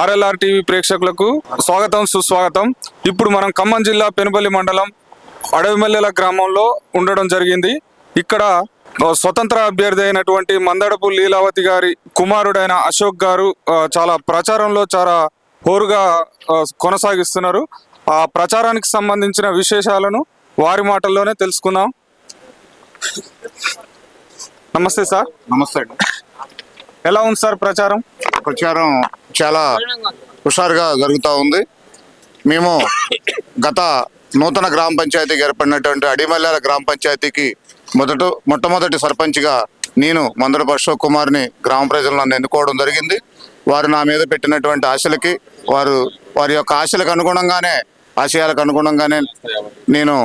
RLR TV ప్రేక్షకులకు స్వాగతం సుస్వాగతం. ఇప్పుడు మనం ఖమ్మం జిల్లా పెనుపల్లి మండలం అడవిమల్లెల గ్రామంలో ఉండడం జరిగింది. ఇక్కడ స్వతంత్ర అభ్యర్థి అయినటువంటి మందడపు లీలావతి గారి కుమారుడైన అశోక్ గారు చాలా ప్రచారంలో చాలా హోరుగా కొనసాగిస్తున్నారు. ఆ ప్రచారానికి సంబంధించిన విశేషాలను వారి మాటల్లోనే తెలుసుకుందాం. నమస్తే సార్. నమస్తే ఎలా ఉంది సార్ ప్రచారం? ప్రచారం చాలా హుషారుగా జరుగుతూ ఉంది. మేము గత నూతన గ్రామ పంచాయతీకి ఏర్పడినటువంటి అడిమల్లాల గ్రామ పంచాయతీకి మొదట మొట్టమొదటి సర్పంచ్గా నేను మందరపు అశోక్ కుమార్ని గ్రామ ప్రజలు నన్ను ఎన్నుకోవడం జరిగింది. వారు నా మీద పెట్టినటువంటి ఆశలకి వారు వారి యొక్క ఆశలకు అనుగుణంగానే ఆశయాలకు అనుగుణంగానే నేను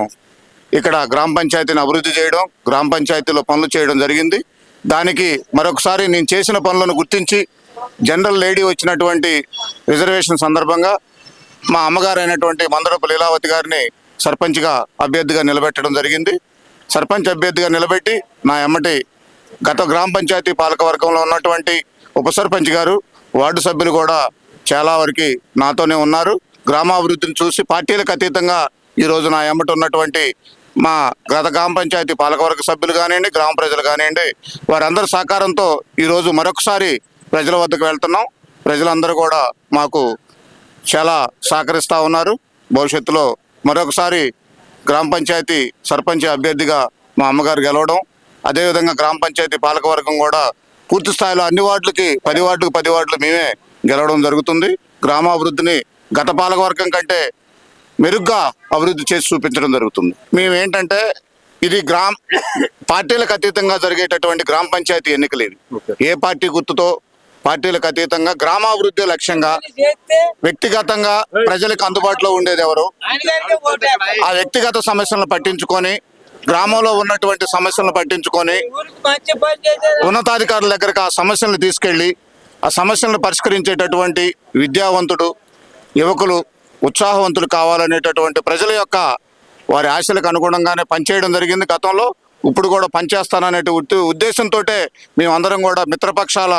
ఇక్కడ గ్రామ పంచాయతీని అభివృద్ధి చేయడం గ్రామ పంచాయతీలో పనులు చేయడం జరిగింది. దానికి మరొకసారి నేను చేసిన పనులను గుర్తించి జనరల్ లేడీ వచ్చినటువంటి రిజర్వేషన్ సందర్భంగా మా అమ్మగారు అయినటువంటి మందరపు లీలావతి గారిని సర్పంచ్గా అభ్యర్థిగా నిలబెట్టడం జరిగింది. సర్పంచ్ అభ్యర్థిగా నిలబెట్టి నా ఎమ్మటి గత గ్రామ పంచాయతీ పాలకవర్గంలో ఉన్నటువంటి ఉప సర్పంచ్ గారు వార్డు సభ్యులు కూడా చాలా వరకు నాతోనే ఉన్నారు. గ్రామాభివృద్ధిని చూసి పార్టీలకు అతీతంగా ఈరోజు నా ఎమ్మటి ఉన్నటువంటి మా గత గ్రామ పంచాయతీ పాలకవర్గ సభ్యులు కానివ్వండి గ్రామ ప్రజలు కానివ్వండి వారందరి సహకారంతో ఈరోజు మరొకసారి ప్రజల వద్దకు వెళ్తున్నాం. ప్రజలందరూ కూడా మాకు చాలా సహకరిస్తూ ఉన్నారు. భవిష్యత్తులో మరొకసారి గ్రామ పంచాయతీ సర్పంచ్ అభ్యర్థిగా మా అమ్మగారు గెలవడం అదేవిధంగా గ్రామ పంచాయతీ పాలకవర్గం కూడా పూర్తి స్థాయిలో అన్ని వార్డులకి పది వార్డులకు పది వార్డులు మేమే గెలవడం జరుగుతుంది. గ్రామాభివృద్ధిని గత పాలకవర్గం కంటే మెరుగ్గా అభివృద్ధి చేసి చూపించడం జరుగుతుంది. మేము ఏంటంటే ఇది గ్రామ పార్టీలకు అతీతంగా జరిగేటటువంటి గ్రామ పంచాయతీ ఎన్నికలు ఏ పార్టీ గుర్తుతో పార్టీలకు అతీతంగా గ్రామాభివృద్ధి లక్ష్యంగా వ్యక్తిగతంగా ప్రజలకు అందుబాటులో ఉండేది ఎవరు? ఆ వ్యక్తిగత సమస్యలను పట్టించుకొని గ్రామంలో ఉన్నటువంటి సమస్యలను పట్టించుకొని ఉన్నతాధికారుల దగ్గరకు ఆ సమస్యలను తీసుకెళ్ళి ఆ సమస్యలను పరిష్కరించేటటువంటి విద్యావంతుడు యువకులు ఉత్సాహవంతులు కావాలనేటటువంటి ప్రజల యొక్క వారి ఆశలకు అనుగుణంగానే పనిచేయడం జరిగింది గతంలో. ఇప్పుడు కూడా పనిచేస్తాననే ఉద్దేశంతో మేమందరం కూడా మిత్రపక్షాల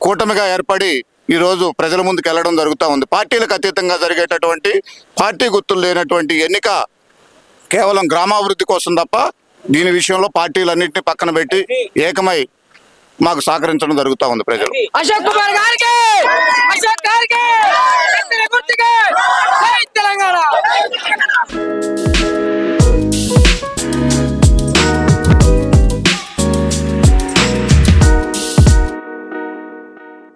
కూటమిగా ఏర్పడి ఈరోజు ప్రజల ముందుకు వెళ్ళడం జరుగుతూ ఉంది. పార్టీలకు అతీతంగా జరిగేటటువంటి పార్టీ గుర్తులు లేనటువంటి ఎన్నిక కేవలం గ్రామాభివృద్ధి కోసం తప్ప దీని విషయంలో పార్టీలన్నింటినీ పక్కన పెట్టి ఏకమై మాకు సహకరించడం జరుగుతూ ఉంది ప్రజలు. అశోక్ కుమార్ గారికి! అశోక్ గారికి!